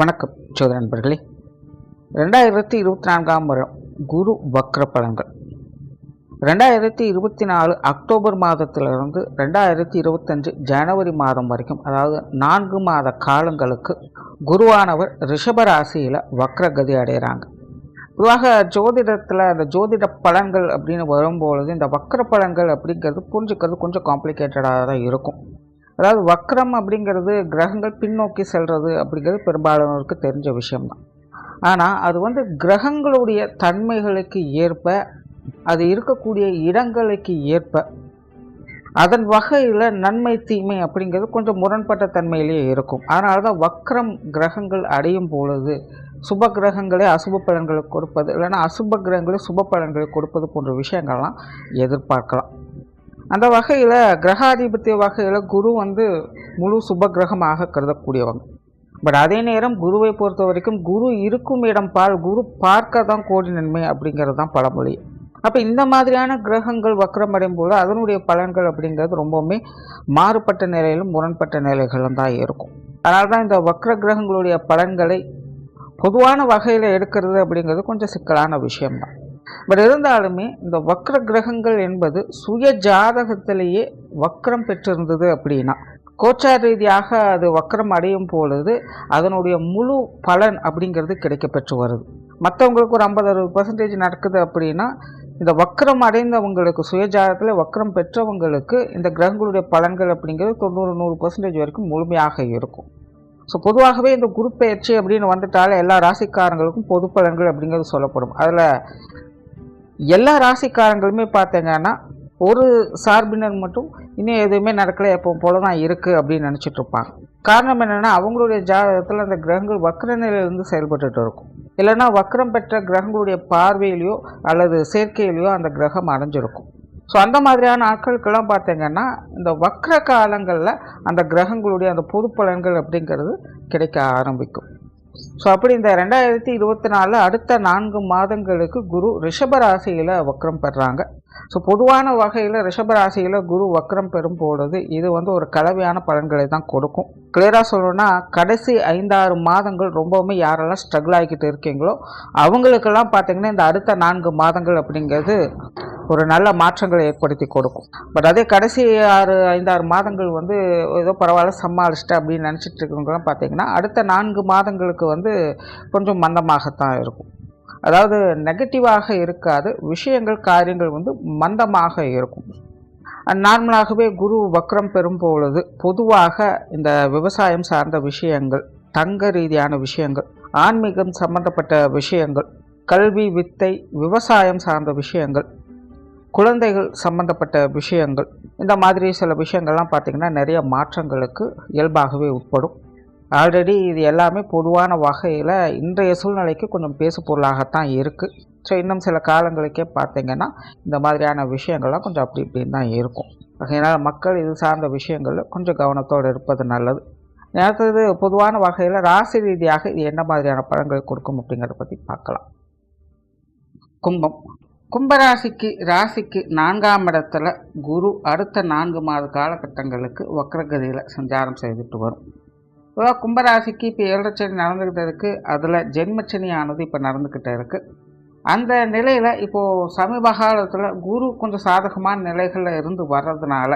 வணக்கம் சோதர நண்பர்களே. ரெண்டாயிரத்தி இருபத்தி நான்காம் வருடம் குரு வக்ர பலன்கள். ரெண்டாயிரத்தி இருபத்தி நாலு அக்டோபர் மாதத்திலிருந்து ரெண்டாயிரத்தி இருபத்தஞ்சு ஜனவரி மாதம் வரைக்கும் அதாவது நான்கு மாத காலங்களுக்கு குருவானவர் ரிஷபராசியில் வக்ரகதி அடைகிறாங்க. பொதுவாக ஜோதிடத்தில் அந்த ஜோதிட பலன்கள் அப்படின்னு வரும்பொழுது இந்த வக்ர பலன்கள் அப்படிங்கிறது புரிஞ்சுக்கிறது கொஞ்சம் காம்ப்ளிகேட்டடாக தான் இருக்கும். அதாவது வக்ரம் அப்படிங்கிறது கிரகங்கள் பின்னோக்கி செல்வது அப்படிங்கிறது பெரும்பாலானோருக்கு தெரிஞ்ச விஷயம்தான். ஆனால் அது வந்து கிரகங்களுடைய தன்மைகளுக்கு ஏற்ப அது இருக்கக்கூடிய இடங்களுக்கு ஏற்ப அதன் வகையில் நன்மை தீமை அப்படிங்கிறது கொஞ்சம் முரண்பட்ட தன்மையிலேயே இருக்கும். அதனால தான் வக்ரம் கிரகங்கள் அடையும் பொழுது சுப கிரகங்களே அசுப பலன்களை கொடுப்பது இல்லைன்னா அசுப கிரகங்களே சுப பலன்களை கொடுப்பது போன்ற விஷயங்கள்லாம் எதிர்பார்க்கலாம். அந்த வகையில் கிரகாதிபத்திய வகையில் குரு வந்து முழு சுப கிரகமாக கருதக்கூடியவங்க. பட் அதே நேரம் குருவை பொறுத்த வரைக்கும் குரு இருக்கும் இடம் பால் குரு பார்க்க தான் கோடி நன்மை அப்படிங்கிறது தான் பழமொழி. அப்போ இந்த மாதிரியான கிரகங்கள் வக்ரமடையும் போது அதனுடைய பலன்கள் அப்படிங்கிறது ரொம்பவுமே மாறுபட்ட நிலையிலும் முரண்பட்ட நிலைகளும் தான் இருக்கும். அதனால தான் இந்த வக்ர கிரகங்களுடைய பலன்களை பொதுவான வகையில் எடுக்கிறது அப்படிங்கிறது கொஞ்சம் சிக்கலான விஷயம்தான். பட் இருந்தாலுமே இந்த வக்ர கிரகங்கள் என்பது சுய ஜாதகத்திலேயே வக்ரம் பெற்றிருந்தது அப்படின்னா கோச்சார் ரீதியாக அது வக்ரம் அடையும் பொழுது அதனுடைய முழு பலன் அப்படிங்கிறது கிடைக்க பெற்று வருது. மற்றவங்களுக்கு ஒரு ஐம்பது அறுபது பர்சன்டேஜ் நடக்குது அப்படின்னா இந்த வக்ரம் அடைந்தவங்களுக்கு சுயஜாதத்தில் வக்ரம் பெற்றவங்களுக்கு இந்த கிரகங்களுடைய பலன்கள் அப்படிங்கிறது தொண்ணூறு நூறு பர்சன்டேஜ் வரைக்கும் முழுமையாக இருக்கும். ஸோ பொதுவாகவே இந்த குரு பயிற்சி அப்படின்னு வந்துட்டாலே எல்லா ராசிக்காரங்களுக்கும் பொது பலன்கள் அப்படிங்கிறது சொல்லப்படும். அதில் எல்லா ராசிக்காரங்களுமே பார்த்தீங்கன்னா ஒரு சார்பினர் மட்டும் இன்னும் எதுவுமே நடக்கலை எப்போ போல தான் இருக்குது அப்படின்னு நினச்சிட்டு இருப்பாங்க. காரணம் என்னென்னா அவங்களுடைய ஜாதகத்தில் அந்த கிரகங்கள் வக்கர நிலையிலிருந்து செயல்பட்டுட்டு இருக்கும். இல்லைன்னா வக்கரம் பெற்ற கிரகங்களுடைய பார்வையிலையோ அல்லது சேர்க்கையிலையோ அந்த கிரகம் அடைஞ்சிருக்கும். ஸோ அந்த மாதிரியான ஆட்களுக்கெல்லாம் பார்த்தீங்கன்னா இந்த வக்கர காலங்களில் அந்த கிரகங்களுடைய அந்த பொது பலன்கள் அப்படிங்கிறது கிடைக்க ஆரம்பிக்கும். ஸோ அப்படி இந்த ரெண்டாயிரத்தி இருபத்தி நாலு அடுத்த நான்கு மாதங்களுக்கு குரு ரிஷபராசியில் வக்ரம் பெறாங்க. ஸோ பொதுவான வகையில் ரிஷபராசியில் குரு வக்ரம் பெறும் பொழுது இது வந்து ஒரு கலவையான பலன்களை தான் கொடுக்கும். கிளியராக சொல்லணும்னா கடைசி ஐந்தாறு மாதங்கள் ரொம்பவுமே யாரெல்லாம் ஸ்ட்ரகிள் ஆகிக்கிட்டு இருக்கீங்களோ அவங்களுக்கெல்லாம் பார்த்தீங்கன்னா இந்த அடுத்த நான்கு மாதங்கள் அப்படிங்கிறது ஒரு நல்ல மாற்றங்களை ஏற்படுத்தி கொடுக்கும். பட் அதே கடைசி ஆறு ஐந்தாறு மாதங்கள் வந்து ஏதோ பரவாயில்ல சமாளிச்சிட்டு அப்படின்னு நினச்சிட்டு இருக்கிறவங்களாம் பார்த்தீங்கன்னா அடுத்த நான்கு மாதங்களுக்கு வந்து கொஞ்சம் மந்தமாகத்தான் இருக்கும். அதாவது நெகட்டிவாக இருக்காது விஷயங்கள் காரியங்கள் வந்து மந்தமாக இருக்கும். நார்மலாகவே குரு வக்ரம் பெறும் பொழுது பொதுவாக இந்த விவசாயம் சார்ந்த விஷயங்கள் தங்க ரீதியான விஷயங்கள் ஆன்மீகம் சம்பந்தப்பட்ட விஷயங்கள் கல்வி வித்தை விவசாயம் சார்ந்த விஷயங்கள் குழந்தைகள் சம்பந்தப்பட்ட விஷயங்கள் இந்த மாதிரி சில விஷயங்கள்லாம் பார்த்திங்கன்னா நிறைய மாற்றங்களுக்கு இயல்பாகவே உட்படும். ஆல்ரெடி இது எல்லாமே பொதுவான வகையில் இன்றைய சூழ்நிலைக்கு கொஞ்சம் பேசு பொருளாகத்தான் இருக்குது ஸோ இன்னும் சில காலங்களுக்கே பார்த்திங்கன்னா இந்த மாதிரியான விஷயங்கள்லாம் கொஞ்சம் அப்படி இப்படின்னு தான் இருக்கும். அதனால் மக்கள் இது சார்ந்த விஷயங்களில் கொஞ்சம் கவனத்தோடு இருப்பது நல்லது. அடுத்தது பொதுவான வகையில் ராசி ரீதியாக இது என்ன மாதிரியான பழங்கள் கொடுக்கும் அப்படிங்கிறத பற்றி பார்க்கலாம். கும்பம். கும்பராசிக்கு ராசிக்கு நான்காம் இடத்துல குரு அடுத்த நான்கு மாத காலகட்டங்களுக்கு வக்ரகதியில் சஞ்சாரம் செய்துட்டு வரும். இப்போ கும்பராசிக்கு இப்போ ஏழரைச்சனி நடந்துக்கிட்டு இருக்குது அதில் ஜென்மச்சனியானது இப்போ நடந்துக்கிட்டு இருக்குது அந்த நிலையில் இப்போது சமீப காலத்தில் குரு கொஞ்சம் சாதகமான நிலைகளில் இருந்து வர்றதுனால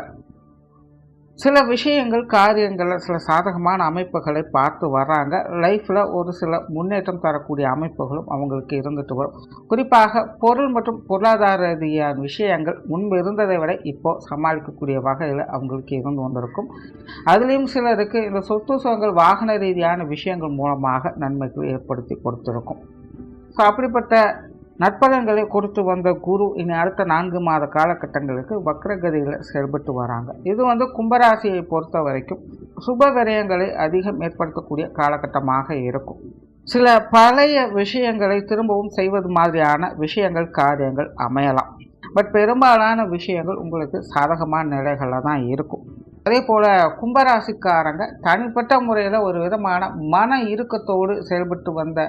சில விஷயங்கள் காரியங்களில் சில சாதகமான அமைப்புகளை பார்த்து வர்றாங்க. லைஃப்பில் ஒரு சில முன்னேற்றம் தரக்கூடிய அமைப்புகளும் அவங்களுக்கு இருந்துட்டு வரும். குறிப்பாக பொருள் மற்றும் பொருளாதார ரீதியான விஷயங்கள் முன்பு இருந்ததை விட இப்போது சமாளிக்கக்கூடிய வகையில் அவங்களுக்கு இருந்து வந்திருக்கும். அதுலேயும் சிலருக்கு இந்த சொத்து சுகங்கள் வாகன ரீதியான விஷயங்கள் மூலமாக நன்மைகள் ஏற்படுத்தி கொடுத்துருக்கும். ஸோ அப்படிப்பட்ட நற்பலன்களை கொடுத்து வந்த குரு இனி அடுத்த நான்கு மாத காலகட்டங்களுக்கு வக்ரகதியில் செயல்பட்டு வராங்க. இது வந்து கும்பராசியை பொறுத்த வரைக்கும் சுப விரயங்களை அதிகம் ஏற்படுத்தக்கூடிய காலகட்டமாக இருக்கும். சில பழைய விஷயங்களை திரும்பவும் செய்வது மாதிரியான விஷயங்கள் காரியங்கள் அமையலாம். பட் பெரும்பாலான விஷயங்கள் உங்களுக்கு சாதகமான நிலைகளில் தான் இருக்கும். அதே போல் கும்பராசிக்காரங்க தனிப்பட்ட முறையில் ஒரு விதமான மன இறுக்கத்தோடு செயல்பட்டு வந்த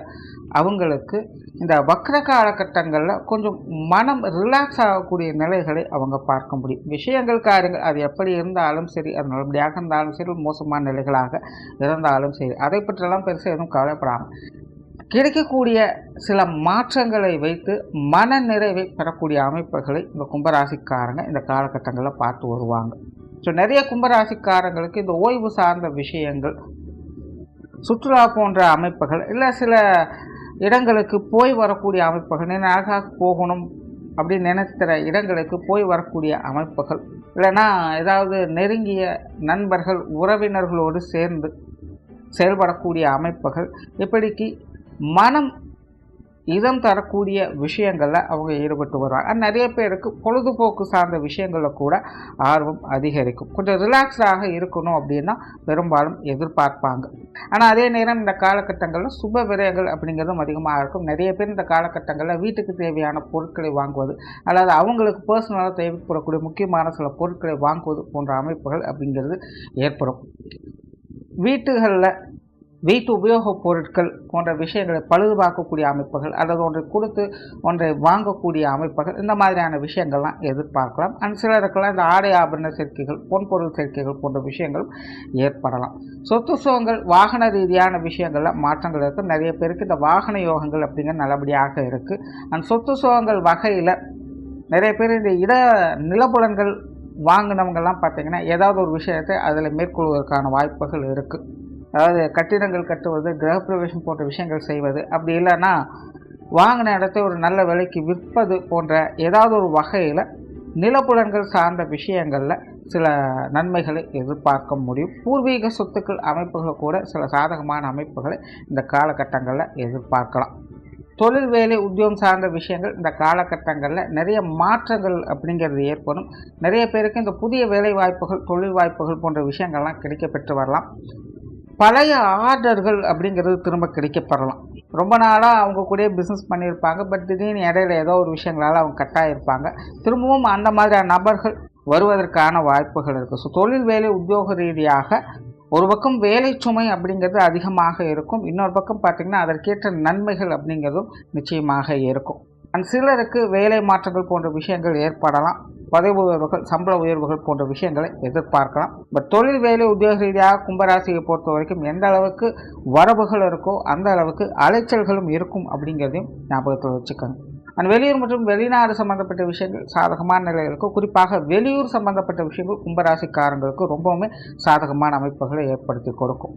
அவங்களுக்கு இந்த வக்ர காலகட்டங்களில் கொஞ்சம் மனம் ரிலாக்ஸ் ஆகக்கூடிய நிலைகளை அவங்க பார்க்க முடியும். விஷயங்கள் காரியங்கள் அது எப்படி இருந்தாலும் சரி அது நல்லபடியாக இருந்தாலும் சரி மோசமான நிலைகளாக இருந்தாலும் சரி அதை பற்றிலாம் பெருசாக எதுவும் கவலைப்படாமல் கிடைக்கக்கூடிய சில மாற்றங்களை வைத்து மன நிறைவை பெறக்கூடிய அமைப்புகளை இந்த கும்பராசிக்காரங்க இந்த காலகட்டங்களில் பார்த்து வருவாங்க. ஸோ நிறைய கும்பராசிக்காரங்களுக்கு இந்த ஓய்வு சார்ந்த விஷயங்கள் சுற்றுலா போன்ற அமைப்புகள் இல்லை சில இடங்களுக்கு போய் வரக்கூடிய அமைப்புகள் அழகாக போகணும் அப்படின்னு நினைக்கிற இடங்களுக்கு போய் வரக்கூடிய அமைப்புகள் இல்லைன்னா ஏதாவது நெருங்கிய நண்பர்கள் உறவினர்களோடு சேர்ந்து செயல்படக்கூடிய அமைப்புகள் இப்படிக்கு மனம் இதம் தரக்கூடிய விஷயங்களில் அவங்க ஈடுபட்டு வருவாங்க. நிறைய பேருக்கு பொழுதுபோக்கு சார்ந்த விஷயங்களில் கூட ஆர்வம் அதிகரிக்கும். கொஞ்சம் ரிலாக்ஸ்டாக இருக்கணும் அப்படின்னா பெரும்பாலும் எதிர்பார்ப்பாங்க. ஆனால் அதே நேரம் இந்த காலகட்டங்களில் சுப விரயங்கள் அப்படிங்கிறதும் அதிகமாக இருக்கும். நிறைய பேர் இந்த காலகட்டங்களில் வீட்டுக்கு தேவையான பொருட்களை வாங்குவது அல்லது அவங்களுக்கு பர்சனலாக தேவைப்படக்கூடிய முக்கியமான சில பொருட்களை வாங்குவது போன்ற அமைப்புகள் அப்படிங்கிறது ஏற்படும். வீட்டுகளில் வீட்டு உபயோகப் பொருட்கள் போன்ற விஷயங்களை பழுதுபார்க்கக்கூடிய அமைப்புகள் அல்லது ஒன்றை கொடுத்து ஒன்றை வாங்கக்கூடிய அமைப்புகள் இந்த மாதிரியான விஷயங்கள்லாம் எதிர்பார்க்கலாம். அண்ட் சிலருக்கெல்லாம் இந்த ஆடை ஆபரண சேர்க்கைகள் பொன்பொருள் சேர்க்கைகள் போன்ற விஷயங்களும் ஏற்படலாம். சொத்து சுகங்கள் வாகன ரீதியான விஷயங்களில் மாற்றங்கள் இருக்குது நிறைய பேருக்கு இந்த வாகன யோகங்கள் அப்படிங்கிற நல்லபடியாக இருக்குது அண்ட் சொத்து சுகங்கள் வகையில் நிறைய பேர் இந்த இட நிலப்புலன்கள் வாங்கினவங்கெல்லாம் பார்த்திங்கன்னா ஏதாவது ஒரு விஷயத்தை அதில் மேற்கொள்வதற்கான வாய்ப்புகள் இருக்குது அதாவது கட்டிடங்கள் கட்டுவது கிரகப்பிரவேசம் போன்ற விஷயங்கள் செய்வது அப்படி இல்லைன்னா வாங்கின இடத்தை ஒரு நல்ல விலைக்கு விற்பது போன்ற ஏதாவது ஒரு வகையில் நிலப்புலன்கள் சார்ந்த விஷயங்களில் சில நன்மைகளை எதிர்பார்க்க முடியும். பூர்வீக சொத்துக்கள் அமைப்புகள் கூட சில சாதகமான அமைப்புகளை இந்த காலகட்டங்களில் எதிர்பார்க்கலாம். தொழில் வேலை உத்தியோகம் சார்ந்த விஷயங்கள் இந்த காலகட்டங்களில் நிறைய மாற்றங்கள் அப்படிங்கிறது ஏற்படும். நிறைய பேருக்கு இந்த புதிய வேலை வாய்ப்புகள் தொழில் வாய்ப்புகள் போன்ற விஷயங்கள்லாம் கிடைக்கப்பெற்று வரலாம். பழைய ஆர்டர்கள் அப்படிங்கிறது திரும்ப கிடைக்கப்படலாம். ரொம்ப நாளாக அவங்க கூட பிஸ்னஸ் பண்ணியிருப்பாங்க. பட் திடீர்னு இடையில ஏதோ ஒரு விஷயங்களால் அவங்க கட்டாயிருப்பாங்க திரும்பவும் அந்த மாதிரியான நபர்கள் வருவதற்கான வாய்ப்புகள் இருக்குது ஸோ தொழில் வேலை உத்தியோக ரீதியாக ஒரு பக்கம் வேலை சுமை அப்படிங்கிறது அதிகமாக இருக்கும். இன்னொரு பக்கம் பார்த்திங்கன்னா அதற்கேற்ற நன்மைகள் அப்படிங்கிறதும் நிச்சயமாக இருக்கும். அண்ட் சிலருக்கு வேலை மாற்றங்கள் போன்ற விஷயங்கள் ஏற்படலாம். பதவி உயர்வுகள் சம்பள உயர்வுகள் போன்ற விஷயங்களை எதிர்பார்க்கலாம். பட் தொழில் வேலை உத்தியோக ரீதியாக கும்பராசியை பொறுத்த வரைக்கும் எந்த அளவுக்கு வரவுகள் இருக்கோ அந்த அளவுக்கு அலைச்சல்களும் இருக்கும் அப்படிங்கிறதையும் ஞாபகத்தில் வச்சுக்கோங்க. அண்ட் வெளியூர் மற்றும் வெளிநாடு சம்பந்தப்பட்ட விஷயங்கள் சாதகமான நிலைகளுக்கும் குறிப்பாக வெளியூர் சம்பந்தப்பட்ட விஷயங்கள் கும்பராசிக்காரங்களுக்கு ரொம்பவுமே சாதகமான அமைப்புகளை ஏற்படுத்தி கொடுக்கும்.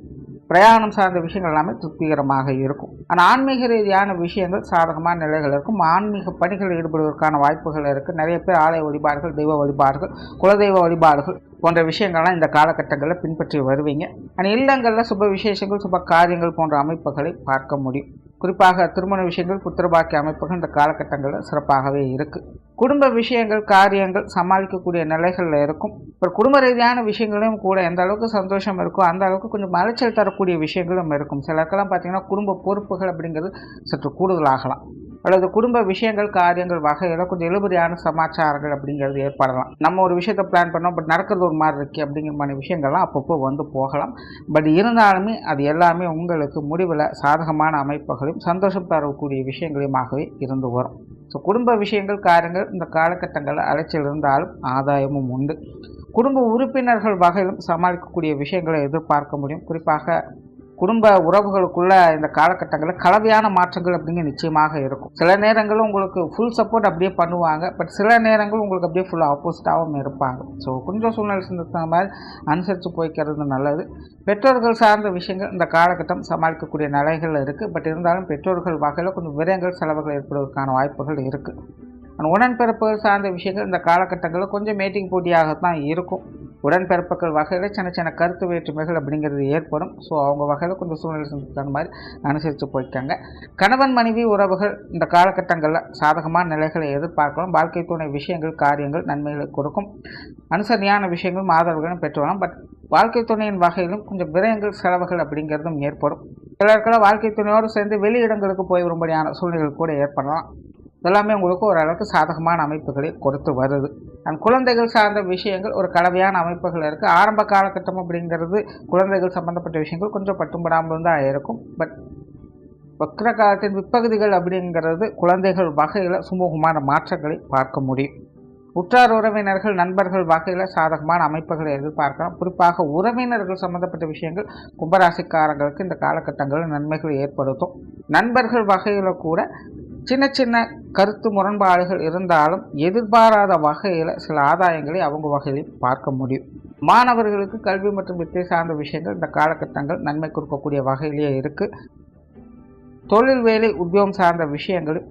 பிரயாணம் சார்ந்த விஷயங்கள் எல்லாமே திருப்திகரமாக இருக்கும். ஆனால் ஆன்மீக ரீதியான விஷயங்கள் சாதகமான நிலைகள் இருக்கும். ஆன்மீக பணிகளில் ஈடுபடுவதற்கான வாய்ப்புகள் இருக்குது நிறைய பேர் ஆலய வழிபாடுகள் தெய்வ வழிபாடுகள் குலதெய்வ வழிபாடுகள் போன்ற விஷயங்கள்லாம் இந்த காலகட்டங்களில் பின்பற்றி வருவீங்க. ஆனால் இல்லங்களில் சுப விசேஷங்கள் சுப காரியங்கள் போன்ற அமைப்புகளை பார்க்க முடியும். குறிப்பாக திருமண விஷயங்கள் புத்திரபாக்கிய அமைப்புகள் இந்த காலகட்டங்களில் சிறப்பாகவே இருக்குது குடும்ப விஷயங்கள் காரியங்கள் சமாளிக்கக்கூடிய நிலைகளில் இருக்கும். இப்போ குடும்ப ரீதியான விஷயங்களும் கூட எந்த அளவுக்கு சந்தோஷம் இருக்கோ அந்த அளவுக்கு கொஞ்சம் மலைச்சல் தரக்கூடிய விஷயங்களும் இருக்கும். சிலருக்கெல்லாம் பார்த்திங்கன்னா குடும்ப பொறுப்புகள் அப்படிங்கிறது சற்று கூடுதலாகலாம். அல்லது குடும்ப விஷயங்கள் காரியங்கள் வகையில் கொஞ்சம் இழுபறியான சமாச்சாரங்கள் அப்படிங்கிறது ஏற்படலாம். நம்ம ஒரு விஷயத்தை பிளான் பண்ணோம் பட் நடக்கிறது ஒரு மாதிரி இருக்குது அப்படிங்கிற மாதிரி விஷயங்கள்லாம் அப்பப்போ வந்து போகலாம். பட் இருந்தாலுமே அது எல்லாமே உங்களுக்கு முடிவில் சாதகமான அமைப்புகளையும் சந்தோஷம் தரக்கூடிய விஷயங்களையுமாகவே இருந்து வரும். ஸோ குடும்ப விஷயங்கள் காரியங்கள் இந்த காலகட்டங்களில் அலைச்சல் இருந்தாலும் ஆதாயமும் உண்டு. குடும்ப உறுப்பினர்கள் வகையிலும் சமாளிக்கக்கூடிய விஷயங்களை எதிர்பார்க்க முடியும். குறிப்பாக குடும்ப உறவுகளுக்குள்ள இந்த காலகட்டங்களில் கலவையான மாற்றங்கள் அப்படிங்க நிச்சயமாக இருக்கும். சில நேரங்களும் உங்களுக்கு ஃபுல் சப்போர்ட் அப்படியே பண்ணுவாங்க. பட் சில நேரங்களும் உங்களுக்கு அப்படியே ஃபுல் ஆப்போசிட்டாகவும் இருப்பாங்க. ஸோ கொஞ்சம் சூழ்நிலை தகுந்த மாதிரி அனுசரித்து போய்க்கிறது நல்லது. பெற்றோர்கள் சார்ந்த விஷயங்கள் இந்த காலகட்டம் சமாளிக்கக்கூடிய நிலைகள் இருக்குது பட் இருந்தாலும் பெற்றோர்கள் வகையில் கொஞ்சம் விரயங்கள் செலவுகள் ஏற்படுவதற்கான வாய்ப்புகள் இருக்குது உடன்பிறப்புகள் சார்ந்த விஷயங்கள் இந்த காலகட்டங்களில் கொஞ்சம் மீட்டிங் போட்டியாகத்தான் இருக்கும். உடன்பிறப்புகள் வகையில் சின்ன சின்ன கருத்து வேற்றுமைகள் அப்படிங்கிறது ஏற்படும். ஸோ அவங்க வகையில் கொஞ்சம் சூழ்நிலை தகுந்த மாதிரி அனுசரித்து போய்க்காங்க. கணவன் மனைவி உறவுகள் இந்த காலகட்டங்களில் சாதகமான நிலைகளை எதிர்பார்க்கலாம் வாழ்க்கை துணை விஷயங்கள் காரியங்கள் நன்மைகளை கொடுக்கும். அனுசரணையான விஷயங்களும் ஆதரவுகளும் பெற்றுவரலாம் பட் வாழ்க்கை துணையின் வகையிலும் கொஞ்சம் விரயங்கள் செலவுகள் அப்படிங்கிறதும் ஏற்படும். சிலருக்கெல்லாம் வாழ்க்கை துணையோடு சேர்ந்து வெளியிடங்களுக்கு போய் வரும்படியான சூழ்நிலைகள் கூட ஏற்படலாம். இதெல்லாமே உங்களுக்கு ஓரளவுக்கு சாதகமான அமைப்புகளை கொடுத்து வருது. அண்ட் குழந்தைகள் சார்ந்த விஷயங்கள் ஒரு கலவையான அமைப்புகள் இருக்குது ஆரம்ப காலகட்டம் அப்படிங்கிறது குழந்தைகள் சம்மந்தப்பட்ட விஷயங்கள் கொஞ்சம் பட்டும்படாமல் தான் இருக்கும். பட் வக்ர காலத்தின் பிற்பகுதிகள் அப்படிங்கிறது குழந்தைகள் வகையில் சுமூகமான மாற்றங்களை பார்க்க முடியும். உற்றார் உறவினர்கள் நண்பர்கள் வகையில் சாதகமான அமைப்புகளை எதிர்பார்க்கலாம் குறிப்பாக உறவினர்கள் சம்பந்தப்பட்ட விஷயங்கள் கும்பராசிக்காரங்களுக்கு இந்த காலகட்டங்களில் நன்மைகளை ஏற்படுத்தும். நண்பர்கள் வகையில் கூட சின்ன சின்ன கருத்து முரண்பாடுகள் இருந்தாலும் எதிர்பாராத வகையில் சில ஆதாயங்களை அவங்க வகையிலையும் பார்க்க முடியும். மாணவர்களுக்கு கல்வி மற்றும் வித்தை சார்ந்த விஷயங்கள் இந்த காலகட்டங்கள் நன்மை கொடுக்கக்கூடிய வகையிலேயே இருக்குது தொழில் வேலை உத்தியோகம் சார்ந்த விஷயங்களும்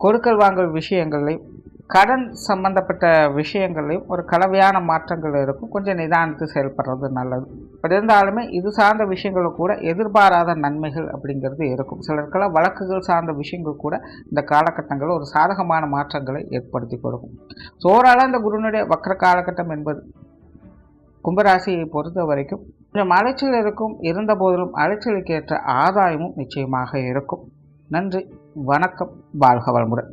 கொடுக்கல் வாங்கல் விஷயங்களையும் கடன் சம்பந்தப்பட்ட விஷயங்களையும் ஒரு கலவையான மாற்றங்கள் இருக்கும். கொஞ்சம் நிதானித்து செயல்படுறது நல்லது. பட் இருந்தாலுமே இது சார்ந்த விஷயங்களும் கூட எதிர்பாராத நன்மைகள் அப்படிங்கிறது இருக்கும். சிலருக்கெல்லாம் வழக்குகள் சார்ந்த விஷயங்கள் கூட இந்த காலகட்டங்களில் ஒரு சாதகமான மாற்றங்களை ஏற்படுத்தி கொடுக்கும். ஸோ ஓவராலாக இந்த குருனுடைய வக்கர காலகட்டம் என்பது கும்பராசியை பொறுத்த வரைக்கும் கொஞ்சம் அலைச்சல் இருக்கும். இருந்த போதிலும் அலைச்சலுக்கேற்ற ஆதாயமும் நிச்சயமாக இருக்கும். நன்றி வணக்கம் வாழ்க வளமுடன்.